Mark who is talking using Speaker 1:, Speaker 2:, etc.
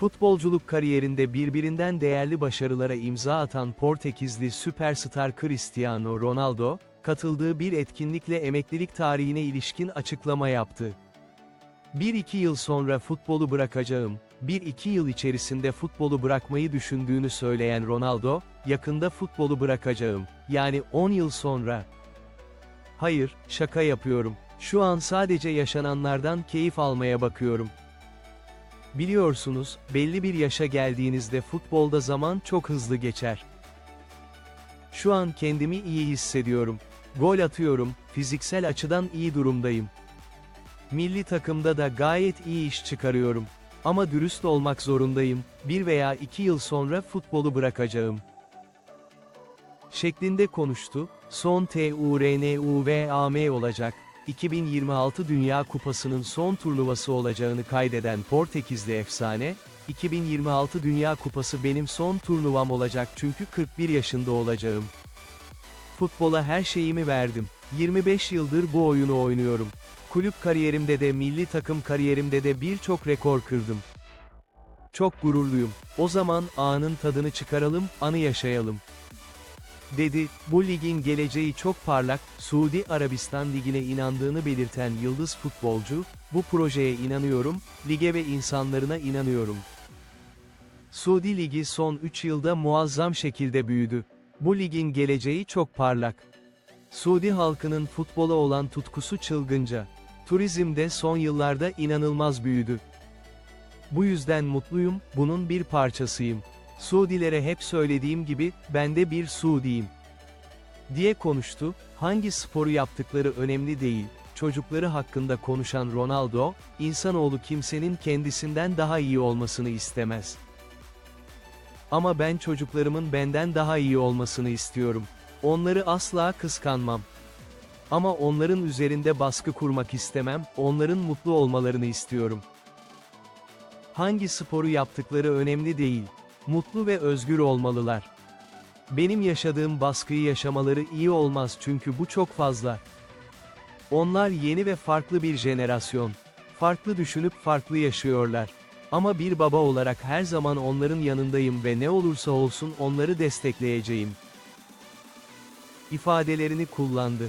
Speaker 1: Futbolculuk kariyerinde birbirinden değerli başarılara imza atan Portekizli süperstar Cristiano Ronaldo, katıldığı bir etkinlikle emeklilik tarihine ilişkin açıklama yaptı. 1-2 yıl sonra futbolu bırakacağım, 1-2 yıl içerisinde futbolu bırakmayı düşündüğünü söyleyen Ronaldo, yakında futbolu bırakacağım, yani 10 yıl sonra. Hayır, şaka yapıyorum. Şu an sadece yaşananlardan keyif almaya bakıyorum. Biliyorsunuz, belli bir yaşa geldiğinizde futbolda zaman çok hızlı geçer. Şu an kendimi iyi hissediyorum. Gol atıyorum, fiziksel açıdan iyi durumdayım. Milli takımda da gayet iyi iş çıkarıyorum. Ama dürüst olmak zorundayım, bir veya iki yıl sonra futbolu bırakacağım. Şeklinde konuştu, son TURNUVAM olacak, 2026 Dünya Kupası'nın son turnuvası olacağını kaydeden Portekizli efsane, 2026 Dünya Kupası benim son turnuvam olacak çünkü 41 yaşında olacağım. Futbola her şeyimi verdim. 25 yıldır bu oyunu oynuyorum. Kulüp kariyerimde de milli takım kariyerimde de birçok rekor kırdım. Çok gururluyum. O zaman anın tadını çıkaralım, anı yaşayalım. Dedi, bu ligin geleceği çok parlak, Suudi Arabistan ligine inandığını belirten yıldız futbolcu, bu projeye inanıyorum, lige ve insanlarına inanıyorum. Suudi Ligi son 3 yılda muazzam şekilde büyüdü. Bu ligin geleceği çok parlak. Suudi halkının futbola olan tutkusu çılgınca. Turizm de son yıllarda inanılmaz büyüdü. Bu yüzden mutluyum, bunun bir parçasıyım. Suudilere hep söylediğim gibi, ben de bir Suudiyim. Diye konuştu, hangi sporu yaptıkları önemli değil, çocukları hakkında konuşan Ronaldo, insanoğlu kimsenin kendisinden daha iyi olmasını istemez. Ama ben çocuklarımın benden daha iyi olmasını istiyorum. Onları asla kıskanmam. Ama onların üzerinde baskı kurmak istemem, onların mutlu olmalarını istiyorum. Hangi sporu yaptıkları önemli değil. Mutlu ve özgür olmalılar. Benim yaşadığım baskıyı yaşamaları iyi olmaz çünkü bu çok fazla. Onlar yeni ve farklı bir jenerasyon. Farklı düşünüp farklı yaşıyorlar. Ama bir baba olarak her zaman onların yanındayım ve ne olursa olsun onları destekleyeceğim. ifadelerini kullandı.